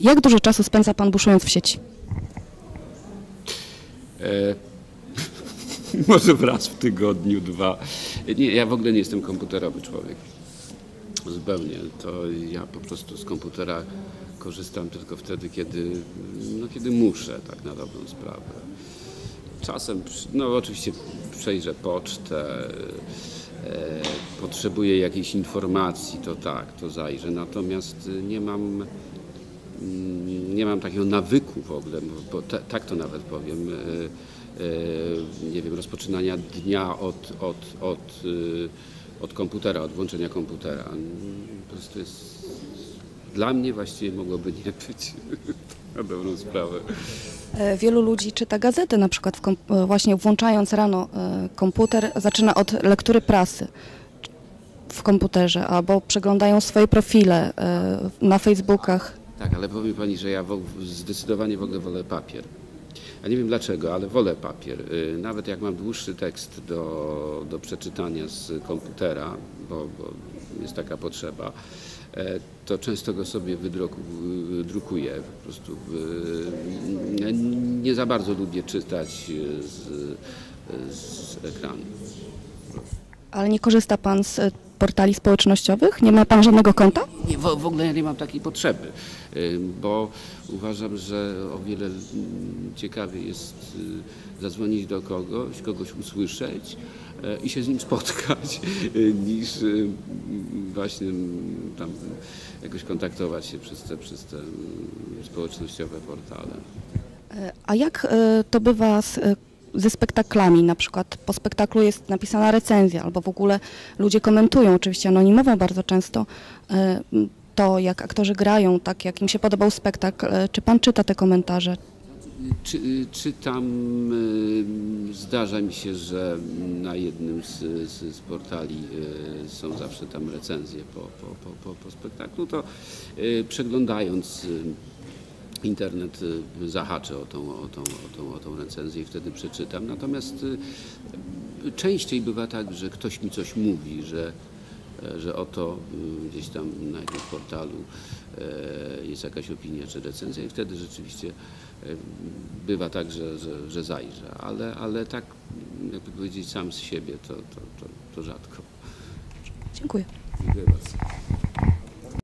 Jak dużo czasu spędza pan buszując w sieci? E, może raz w tygodniu, dwa. Nie, ja w ogóle nie jestem komputerowy człowiek. Zupełnie. To ja po prostu z komputera korzystam tylko wtedy, kiedy, no, kiedy muszę, tak na dobrą sprawę. Czasem, no oczywiście przejrzę pocztę, e, potrzebuję jakiejś informacji, to tak, to zajrzę. Natomiast nie mam, nie mam takiego nawyku w ogóle, bo, bo ta, tak to nawet powiem, e, e, nie wiem, rozpoczynania dnia od, od, od, y, od komputera, od włączenia komputera. Po prostu jest, dla mnie właściwie mogłoby nie być, na dobrą sprawę. E, Wielu ludzi czyta gazety, na przykład e, właśnie włączając rano e, komputer, zaczyna od lektury prasy w komputerze, albo przeglądają swoje profile e, na Facebookach. Tak, ale powiem pani, że ja zdecydowanie w ogóle wolę papier. Ja nie wiem dlaczego, ale wolę papier. Y, Nawet jak mam dłuższy tekst do, do przeczytania z komputera, bo, bo jest taka potrzeba, e, to często go sobie wydruku, drukuję. Po prostu y, nie- za bardzo lubię czytać y, z, z ekranu. Ale nie korzysta pan z portali społecznościowych? Nie ma pan żadnego konta? Nie, w, w ogóle ja nie mam takiej potrzeby, y, bo uważam, że o wiele mm, ciekawiej jest y, zadzwonić do kogoś, kogoś usłyszeć e, i się z nim spotkać, y, niż y, właśnie mm, tam jakoś kontaktować się przez te, przez te mm, społecznościowe portale. E, A jak e, to bywa z, e, ze spektaklami? Na przykład po spektaklu jest napisana recenzja, albo w ogóle ludzie komentują, oczywiście anonimowo bardzo często, m, to jak aktorzy grają, tak jak im się podobał spektakl. E, Czy pan czyta te komentarze? Czy, czytam, y, zdarza mi się, że na jednym z, z, z portali y, są zawsze tam recenzje po, po, po, po, po spektaklu, to y, przeglądając y, internet y, zahaczę o tą, o, tą, o, tą, o tą recenzję i wtedy przeczytam. Natomiast y, częściej bywa tak, że ktoś mi coś mówi, że że oto y, gdzieś tam na jakimś portalu jest jakaś opinia czy recenzja i wtedy rzeczywiście bywa tak, że, że, że zajrzę, ale, ale tak jakby powiedzieć sam z siebie to, to, to, to rzadko. Dziękuję. Dziękuję bardzo.